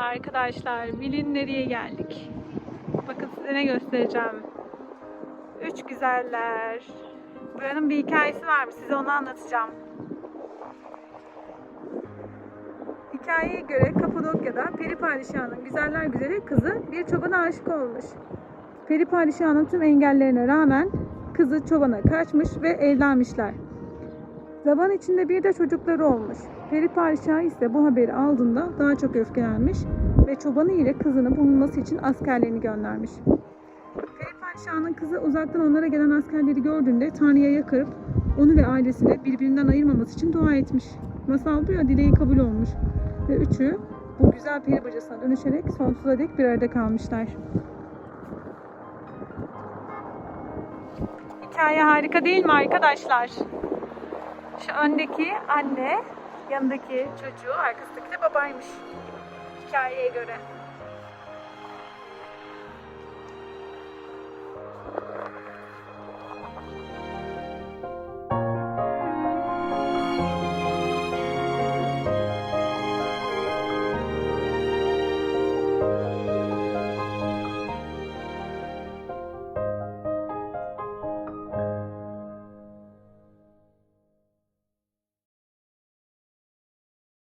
Arkadaşlar bilin nereye geldik. Bakın size ne göstereceğim. Üç güzeller. Buranın bir hikayesi varmış. Size onu anlatacağım. Hikayeye göre Kapadokya'da Peri Padişah'ın güzeller güzeli kızı bir çobana aşık olmuş. Peri Padişah'ın tüm engellerine rağmen kızı çobana kaçmış ve evlenmişler. Zaman içinde bir de çocukları olmuş. Peri Padişah ise bu haberi aldığında daha çok öfkelenmiş ve çobanı ile kızını bulunması için askerlerini göndermiş. Peri Padişah'ın kızı uzaktan onlara gelen askerleri gördüğünde Tanrı'ya yakarıp onu ve ailesini birbirinden ayırmaması için dua etmiş. Masal ya dileği kabul olmuş. Ve üçü bu güzel peri bacasına dönüşerek sonsuza dek bir arada kalmışlar. Hikaye harika değil mi arkadaşlar? Şu öndeki anne, yanındaki çocuğu, arkasındaki de babaymış. Hikayeye göre.